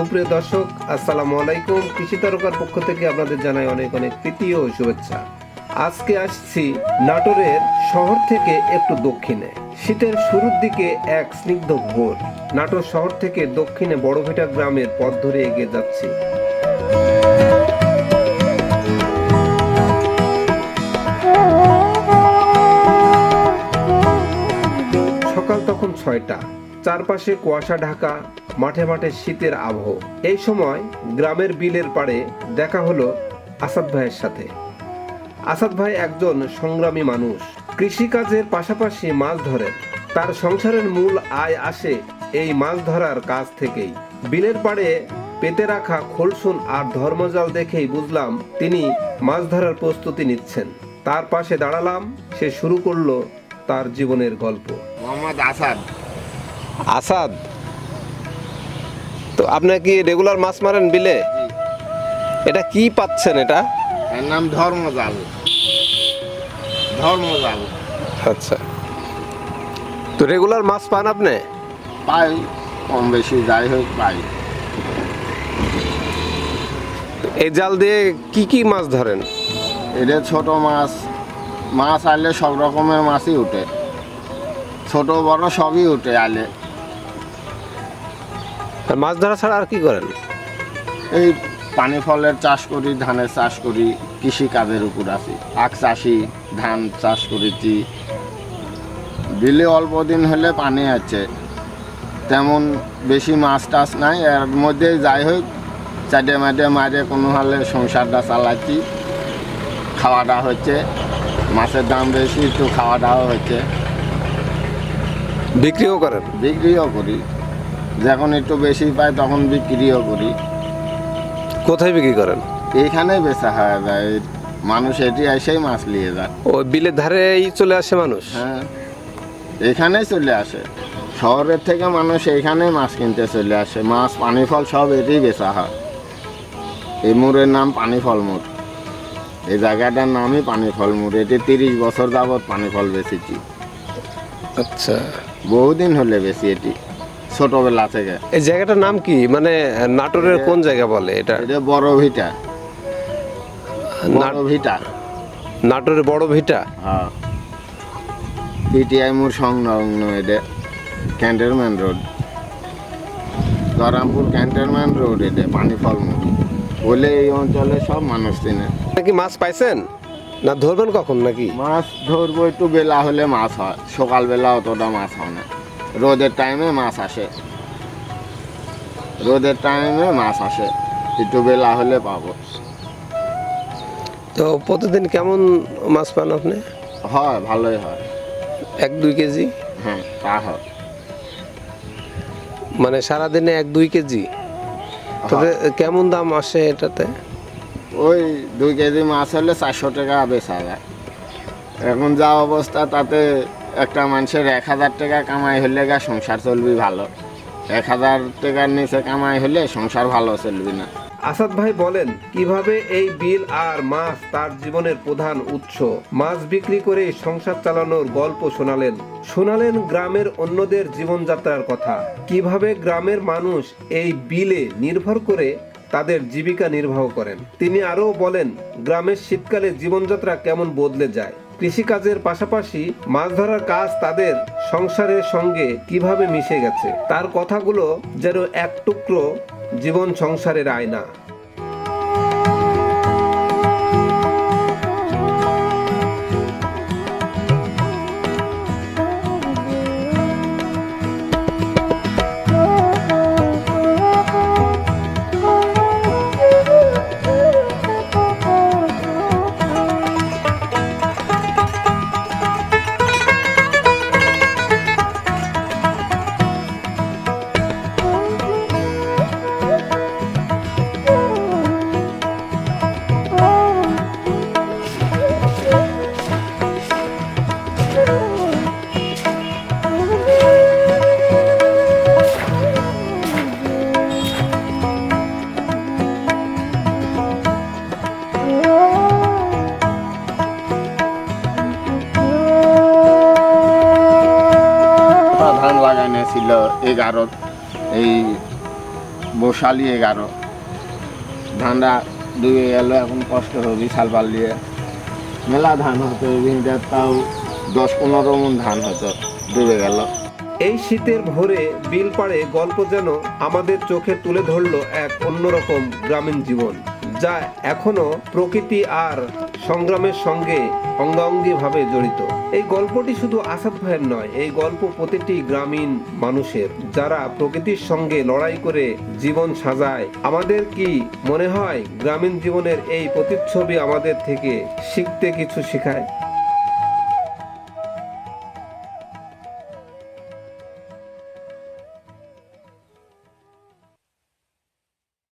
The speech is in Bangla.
সুপ্রিয় দর্শক, আসসালামু আলাইকুম। কৃষি তারকার পক্ষ থেকে আপনাদের জানাই অনেক অনেক প্রীতি ও শুভেচ্ছা। আজকে আসছি নাটোরের শহর থেকে একটু দক্ষিণে। শীতের শুরুর দিকে এক স্নিগ্ধ ভোর। নাটোর শহর থেকে দক্ষিণে বড়ভিটা গ্রামের পথ ধরে এগিয়ে যাচ্ছি। সকাল তখন ছয়টা। চারপাশে কুয়াশা ঢাকা মাঠে মাঠে শীতের আবহ। এই সময় গ্রামের বিলের পাড়ে দেখা হলো আসাদ ভাইয়ের সাথে। আসাদ ভাই একজন সংগ্রামী মানুষ। কৃষিকাজের পাশাপাশি মাছ ধরেন। তার সংসারের মূল আয় আসে এই মাছ ধরার কাজ থেকেই। বিলের পাড়ে পেতে রাখা খোলসুন আর ধর্মজাল দেখেই বুঝলাম তিনি মাছ ধরার প্রস্তুতি নিচ্ছেন। তার পাশে দাঁড়ালাম সে শুরু করল তার জীবনের গল্প। মোহাম্মদ আসাদ। আসাদ? তো আপনি কি রেগুলার মাছ মারেন বিলে? এটা কি পাচ্ছেন এটা? এর নাম ধর্মজাল। ধর্মজাল। আচ্ছা। তো রেগুলার মাছ পান আপনি? পাই কম বেশি যাই হোক পাই। এই জাল দিয়ে কি কি মাছ ধরেন? এটা ছোট মাছ। মাছ আনলে সব রকমের মাছই উঠে। ছোট বড় সবই উঠে আলে। আর মাছ ধরা ছাড়া আর কি করেন? এই পানি ফলের চাষ করি ধানের চাষ করি কৃষি কাজের উপর আছি। আখ চাষি ধান চাষ করেছি। বিলে অল্প দিন হলে পানি আছে। তেমন বেশি মাছ টাছ নাই। এর মধ্যে যাই হোক চাটে মাটে মারে কোনো হালে সংসারটা চালাচ্ছি। খাওয়াটা হচ্ছে। মাছের দাম বেশি তো খাওয়াটাও হচ্ছে। বিক্রিও করেন? বিক্রিও করি। যখন একটু বেশি পাই তখন বিক্রিও করি। কোথায় বিক্রি করেন? এইখানেই বেচা হয় যায় মানুষ এটি এসেই মাছ নিয়ে যায়। ও বিলের ধারেই চলে আসে মানুষ? হ্যাঁ। এখানেই চলে আসে। শহরের থেকে মানুষ এইখানে মাছ কিনতে চলে আসে। মাছ পানি ফল সব এটি বেচা হয়। এই মুড়ের নাম পানি ফল মুড়। এই জায়গাটার নামই পানি ফল মুড়। এটি তিরিশ বছর যাবৎ পানি ফল বেচেছি। আচ্ছা। বহুদিন হলে বেশি এটি। ছোটবেলা থেকে। এই জায়গাটার নাম কি? মানে নাটোরের কোন জায়গা বলে এটা? এটা বড় ভিটা। বড় ভিটা। নাটোরের বড় ভিটা? হ্যাঁ। পিটিআই মোড় সংলগ্ন এটা cantonment road. Garampur cantonment road এটা পানি ফল মোড়। বলে এই অঞ্চলে সব মানুষ চিনে। নাকি মাছ পাইছেন? না ধরবেন কখন নাকি? মাছ ধরবো একটু বেলা হলে মাছ হয়। সকালবেলা অতটা মাছ হয় না। রোদের টাইমে মাছ আসে। রোদের টাইমে মাছ আসে। একটু বেলা হলে পাবো। তো প্রতিদিন কেমন মাছ পান আপনি? হয় ভালোই হয়। এক দুই কেজি? হ্যাঁ তা হয়। মানে সারাদিনে এক দুই কেজি? তবে কেমন দাম আসে এটাতে? ওই দুই কেজি মাছ হলে চারশো টাকা বেচা যায়। এখন যা অবস্থা তাতে একটা মানুষের এক হাজার টাকা কামাই হলে গা সংসার চলবি ভালো। এক হাজার টাকার নিচে কামাই হলে সংসার ভালো চলবি না। আসাদ ভাই বলেন, কীভাবে এই বিল আর মাছ তার জীবনের প্রধান উৎস? মাছ বিক্রি করে সংসার চালানোর গল্প শোনালেন। শোনালেন গ্রামের অন্যদের জীবনযাত্রার কথা। কীভাবে গ্রামের মানুষ এই বিলে নির্ভর করে তাদের জীবিকা নির্বাহ করেন? তিনি আরও বলেন, গ্রামের শীতকালে জীবনযাত্রা কেমন বদলে যায়? কৃষিকাজের পাশাপাশি মাছ ধরার কাজ তাদের সংসারের সঙ্গে কীভাবে মিশে গেছে? তার কথাগুলো যেন এক টুকরো জীবন সংসারের আয়না। ছিল এগারো, এই বসালি এগারো। ধানটা ডুবে গেল, এখন কষ্ট হবে সাল পাল দিয়ে। মেলা ধান হতো এদিনটা তাও দশ পনেরো মন ধান হতো, ডুবে গেল। এই শীতের ভোরে বিল পাড়ে গল্প যেন আমাদের চোখে তুলে ধরলো এক অন্যরকম গ্রামীণ জীবন। যা এখনও প্রকৃতি আর সংগ্রামের সঙ্গে অঙ্গাঙ্গি ভাবে জড়িত। এই গল্পটি শুধু আসাদ ভাইয়ের নয়, এই গল্প প্রতিটি গ্রামীণ মানুষের। যারা প্রকৃতির সঙ্গে লড়াই করে জীবন সাজায়, আমাদের কি মনে হয় গ্রামীণ জীবনের এই প্রতিচ্ছবি আমাদের থেকে শিখতে কিছু শেখায়?